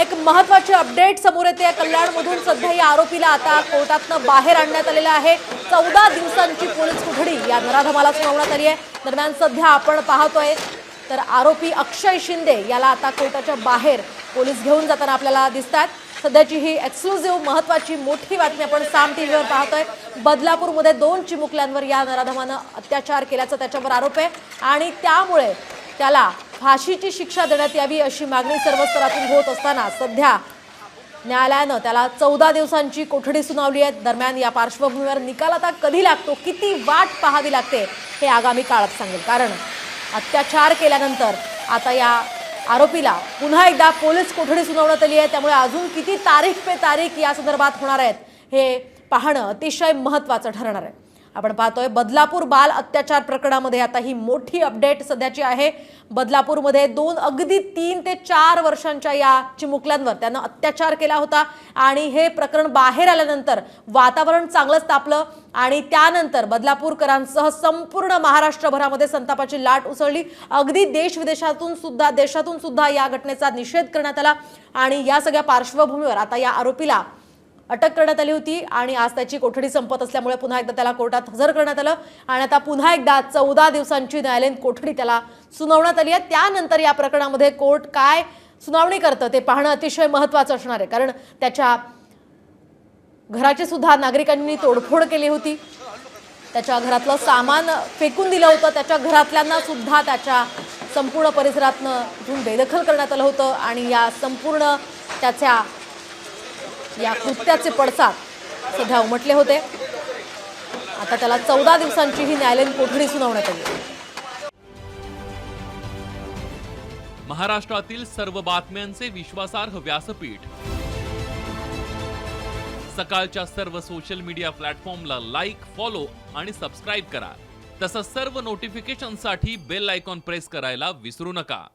एक महत्वाची अपडेट समोर येते. कल्याणमधून सध्या या आरोपीला आता कोर्टातनं बाहेर आणण्यात आलेलं आहे. चौदा दिवसांची पोलीस कोठडी या नराधमाला सुनावण्यात आली आहे. दरम्यान सध्या आपण पाहतोय तर आरोपी अक्षय शिंदे याला आता कोर्टाच्या बाहेर पोलीस घेऊन जाताना आपल्याला दिसतात सध्याची ही एक्सक्लुझिव्ह महत्वाची मोठी बातमी आपण साम टीव्हीवर पाहतोय. बदलापूरमध्ये दोन चिमुकल्यांवर या नराधमानं अत्याचार केल्याचा त्याच्यावर आरोप आहे. आणि त्यामुळे त्याला फाशीची शिक्षा देण्यात यावी अशी मागणी सर्व स्तरातून होत असताना सध्या न्यायालयानं त्याला चौदा दिवसांची कोठडी सुनावली आहे. दरम्यान या पार्श्वभूमीवर निकाल आता कधी लागतो किती वाट पाहावी लागते हे आगामी काळात सांगेल. कारण अत्याचार केल्यानंतर आता या आरोपीला पुन्हा एकदा पोलीस कोठडी सुनावण्यात आली आहे. त्यामुळे अजून किती तारीख पे तारीख या संदर्भात होणार आहेत हे पाहणं अतिशय महत्त्वाचं ठरणार आहे. आपण पाहतोय बदलापूर बाल अत्याचार प्रकरणामध्ये आता ही मोठी अपडेट सध्याची आहे. बदलापूरमध्ये दोन अगदी तीन ते चार वर्षांच्या या चिमुकल्यांवर त्यानं अत्याचार केला होता आणि हे प्रकरण बाहेर आल्यानंतर वातावरण चांगलंच तापलं आणि त्यानंतर बदलापूरकरांसह संपूर्ण महाराष्ट्रभरामध्ये संतापाची लाट उसळली. अगदी देश विदेशातून सुद्धा देशातून सुद्धा या घटनेचा निषेध करण्यात आला आणि या सगळ्या पार्श्वभूमीवर आता या आरोपीला अटक करण्यात आली होती आणि आज त्याची कोठडी संपत असल्यामुळे पुन्हा एकदा त्याला कोर्टात हजर करण्यात आलं. आणि आता पुन्हा एकदा चौदा दिवसांची न्यायालयीन कोठडी त्याला सुनावण्यात आली आहे. त्यानंतर या प्रकरणामध्ये कोर्ट काय सुनावणी करतं ते पाहणं अतिशय महत्त्वाचं असणार आहे. कारण त्याच्या घराची सुद्धा नागरिकांनी तोडफोड केली होती. त्याच्या घरातलं सामान फेकून दिलं होतं. त्याच्या घरातल्यांना सुद्धा त्याच्या संपूर्ण परिसरातनं इथून बेदखल करण्यात आलं होतं. आणि या संपूर्ण त्याच्या या कृत्याचे पडसाद सध्या उमटले होते. आता त्याला चौदा दिवसांची ही न्यायालयीन कोठडी सुनावण्यात आली. महाराष्ट्रातील सर्व बातम्यांचे विश्वासार्ह व्यासपीठ. सकाळच्या सर्व सोशल मीडिया प्लॅटफॉर्मला लाईक फॉलो आणि सबस्क्राईब करा. तसंच सर्व नोटिफिकेशनसाठी बेल आयकॉन प्रेस करायला विसरू नका.